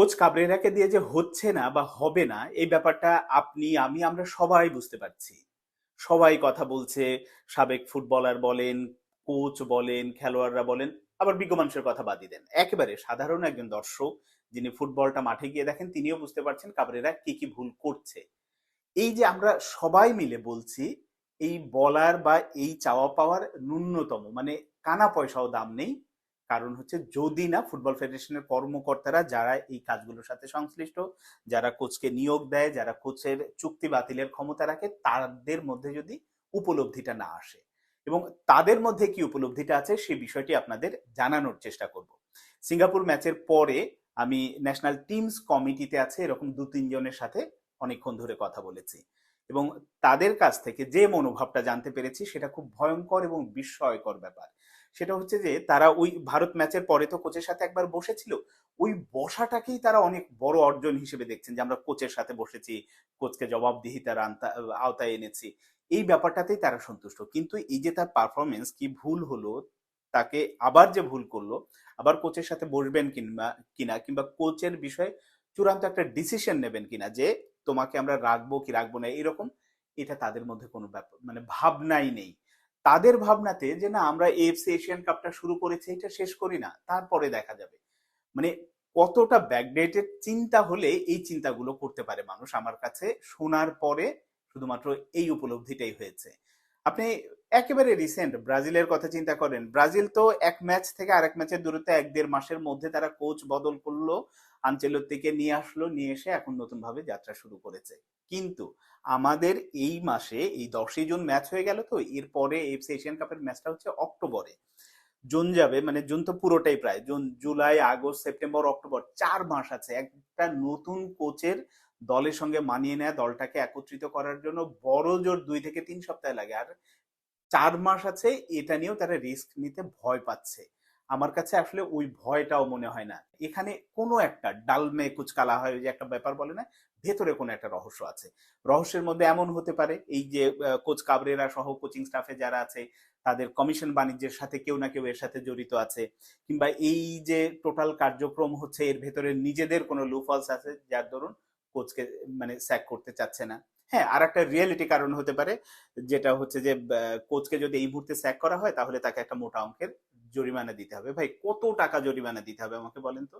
Coach কাবরেরাকে দিয়ে যে হচ্ছে না বা হবে না, এই ব্যাপারটা আপনি, আমি, আমরা সবাই বুঝতে পারছি। সবাই কথা বলছে, সাবেক ফুটবলার বলেন, কোচ বলেন, খেলোয়াড়রা বলেন, আবার বিজ্ঞ মানুষের কথা বাদই দেন। একেবারে সাধারণ একজন দর্শক যিনি ফুটবলটা মাঠে গিয়ে দেখেন, তিনিও বুঝতে পারছেন কাবরেরা কি কি ভুল করছে। এই যে আমরা সবাই মিলে বলছি, এই বলার বা এই চাওয়া পাওয়ার ন্যূনতম মানে কানা পয়সাও দাম নেই কারণ হচ্ছে যদি না ফুটবল ফেডারেশনের কর্মকর্তারা যারা এই কাজগুলোর সাথে সংশ্লিষ্ট, যারা কোচকে নিয়োগ দেয়, যারা কোচের চুক্তি বাতিলের ক্ষমতা রাখে, তাদের মধ্যে যদি উপলব্ধিটা না আসে এবং তাদের মধ্যে কি উপলব্ধিটা আছে সেই বিষয়টি আপনাদের জানানোর চেষ্টা করব। সিঙ্গাপুর ম্যাচের পরে আমি ন্যাশনাল টিমস কমিটিতে আছে, এরকম দু তিনজনের সাথে অনেকক্ষণ ধরে কথা বলেছি এবং তাদের কাছ থেকে যে মনোভাবটা জানতে পেরেছি সেটা খুব ভয়ঙ্কর এবং বিস্ময়কর ব্যাপার। সেটা হচ্ছে যে, তারা ওই ভারত ম্যাচের পরে তো কোচের সাথে একবার বসেছিল, ওই বসাটাকেই তারা অনেক বড় অর্জন হিসেবে দেখছেন যে, আমরা কোচের সাথে বসেছি, কোচকে জবাবদিহিতার আওতায় এনেছি। এই ব্যাপারটাতেই তারা সন্তুষ্ট। কিন্তু এই যে তার পারফরমেন্স কি ভুল হলো, তাকে আবার যে ভুল করল, আবার কোচের সাথে বসবেন কিংবা কিনা, কিংবা কোচের বিষয়ে চূড়ান্ত একটা ডিসিশন নেবেন কিনা, যে তোমাকে আমরা রাখব কি রাখব না, এরকম, এটা তাদের মধ্যে কোনো ব্যাপার মানে ভাবনাই নেই। তাদের ভাবনাতে যে না, আমরা এফসি এশিয়ান কাপটা শুরু করেছি, এটা শেষ করি না, তারপরে দেখা যাবে। মানে কতটা ব্যাকডেটেড চিন্তা হলে এই চিন্তাগুলো করতে পারে মানুষ আমার কাছে, শোনার পরে শুধুমাত্র এই উপলব্ধিটাই হয়েছে। আপনি একেবারে রিসেন্ট ব্রাজিলের কথা চিন্তা করেন। ব্রাজিল তো এক ম্যাচ থেকে আরেক ম্যাচের দূরত্বে এক দেড় মাসের মধ্যে তারা কোচ বদল করল আঞ্চেলত্তিকে নিয়ে আসলো, নিয়ে এসে এখন নতুন ভাবে যাত্রা শুরু করেছে। কিন্তু আমাদের এই মাসে, এই দশই জুন ম্যাচ হয়ে গেল তো এরপরে এফসি এশিয়ান কাপের ম্যাচটা হচ্ছে অক্টোবরে। জুন যাবে মানে জুন তো পুরোটাই প্রায়, June, July, August, September, October, চার মাস আছে। একটা নতুন কোচের দলের সঙ্গে মানিয়ে নেওয়া দলটাকে একত্রিত করার জন্য বড় জোর দুই থেকে তিন সপ্তাহ লাগে। আর চার মাস আছে, এটা নিয়েও তারা রিস্ক নিতে ভয় পাচ্ছে। আমার কাছে আসলে ওই ভয়টাও মনে হয় না। এখানে কোনো একটা ডালমে কুচকালা হয় যে একটা ব্যাপার বলে না, ভেতরে কোনো একটা রহস্য আছে। রহস্যের মধ্যে এমন হতে পারে, এই যে কোচ কাবরেরা সহ কোচিং স্টাফে যারা আছে, তাদের কমিশন বাণিজ্যের সাথে কেউ না কেউ এর সাথে জড়িত আছে, কিংবা এই যে টোটাল কার্যক্রম হচ্ছে, এর ভেতরে নিজেদের কোনো লুফলস আছে, যার দরুন কোচকে মানে স্যাক করতে চাচ্ছে না। হ্যাঁ আর একটা রিয়েলিটি কারণ হতে পারে, যেটা হচ্ছে যে কোচকে যদি এই মুহূর্তে স্যাক করা হয়, তাহলে তাকে একটা মোটা অঙ্কের জরিমানা দিতে হবে। ভাই, কত টাকা জরিমানা দিতে হবে আমাকে বলেন তো?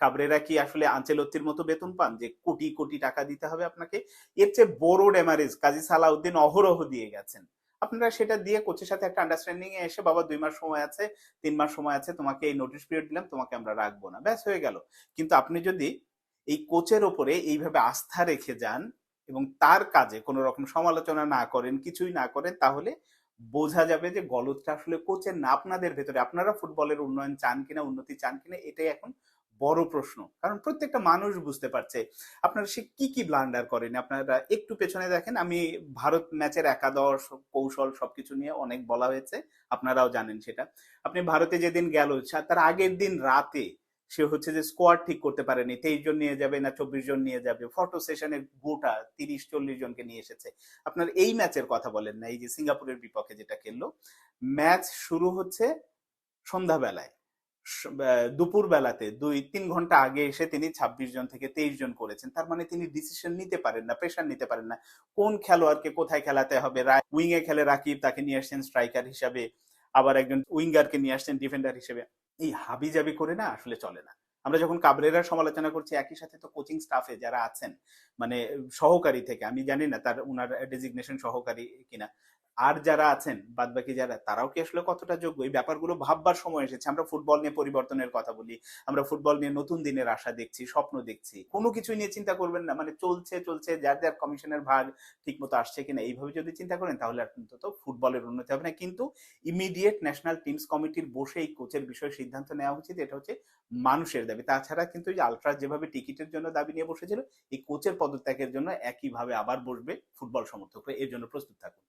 কাবরেরা কি আসলে আঞ্চেলত্তির মতো বেতন পান? যে কোটি কোটি টাকা দিতে হবে আপনাকে? এর চেয়ে বড় ড্যামারেজ কাজী সালাউদ্দিন অহরহ দিয়ে গেছেন। আপনারা সেটা দিয়ে কোচের সাথে একটা আন্ডারস্ট্যান্ডিং এ এসে, বাবা, দুই মাস সময় আছে, তিন মাস সময় আছে, তোমাকে এই নোটিশ পিরিয়ড দিলাম, তোমাকে আমরা রাখব না। ব্যাস, হয়ে গেল। কিন্তু আপনি যদি এই কোচের ওপরে এইভাবে আস্থা রেখে যান এবং তার কাজে কোনো রকম সমালোচনা না করেন, কিছুই না করেন, তাহলে বোঝা যাবে যে গলতটা আসলে কোচের না, আপনাদের ভেতরে। আপনারা ফুটবলের উন্নয়ন চান কিনা, উন্নতি চান কিনা, এটাই এখন বড় প্রশ্ন। কারণ প্রত্যেকটা মানুষ বুঝতে পারছে, আপনারা সে কি কি ব্লান্ডার করেন? আপনারা একটু পেছনে দেখেন, আমি ভারত ম্যাচের একাদশ, কৌশল সবকিছু নিয়ে অনেক বলা হয়েছে, আপনারাও জানেন সেটা। আপনি ভারতে যেদিন গেল তার আগের দিন রাতে সে হচ্ছে যে স্কোয়াড ঠিক করতে পারেনি, তেইশ জন নিয়ে যাবে না চব্বিশ জন নিয়ে যাবে। ফটো সেশনের গোটা তিরিশ চল্লিশ জনকে নিয়ে এসেছে। আপনার এই ম্যাচের কথা বলেন না, এই যে সিঙ্গাপুরের বিপক্ষে যেটা খেললো। ম্যাচ শুরু হচ্ছে সন্ধ্যাবেলায়। দুপুর বেলাতে দুই, তিন ঘণ্টা আগে এসে তিনি ছাব্বিশ জন থেকে তেইশ জন করেছেন। তার মানে তিনি ডিসিশন নিতে পারেন না প্রেশার নিতে পারেন না। কোন খেলোয়াড়কে কোথায় খেলাতে হবে? উইং এ খেলে রাকিব তাকে নিয়ে আসছেন স্ট্রাইকার হিসাবে। আবার একজন উইঙ্গারকে নিয়ে আসছেন ডিফেন্ডার হিসেবে। এই হাবি জাবি করে না আসলে চলে না। আমরা যখন কাবরেরার সমালোচনা করছি, একই সাথে তো কোচিং স্টাফে যারা আছেন মানে সহকারী থেকে, আমি জানি না তার ওনার ডেজিগনেশন সহকারী কিনা আর যারা আছেন বাদ বাকি যারা, তারাও কি আসলে কতটা যোগ্য? এই ব্যাপারগুলো ভাববার সময় এসেছে। আমরা ফুটবল নিয়ে পরিবর্তনের কথা বলি, আমরা ফুটবল নিয়ে নতুন দিনের আশা দেখছি, স্বপ্ন দেখছি। কোনো কিছু নিয়ে চিন্তা করবেন না মানে চলছে চলছে, যার যার কমিশনের ভাগ ঠিক মতো আসছে কিনা, এইভাবে যদি চিন্তা করেন, তাহলে অন্তত ফুটবলের উন্নতি হবে না। কিন্তু ইমিডিয়েট ন্যাশনাল টিমস কমিটির বসে এই কোচের বিষয়ে সিদ্ধান্ত নেওয়া উচিত, এটা হচ্ছে মানুষের দাবি। তাছাড়া কিন্তু যে আলট্রা যেভাবে টিকিটের জন্য দাবি নিয়ে বসেছিল, এই কোচের পদত্যাগের জন্য একইভাবে আবার বসবে ফুটবল সমর্থকরা। এর জন্য প্রস্তুত থাকুন।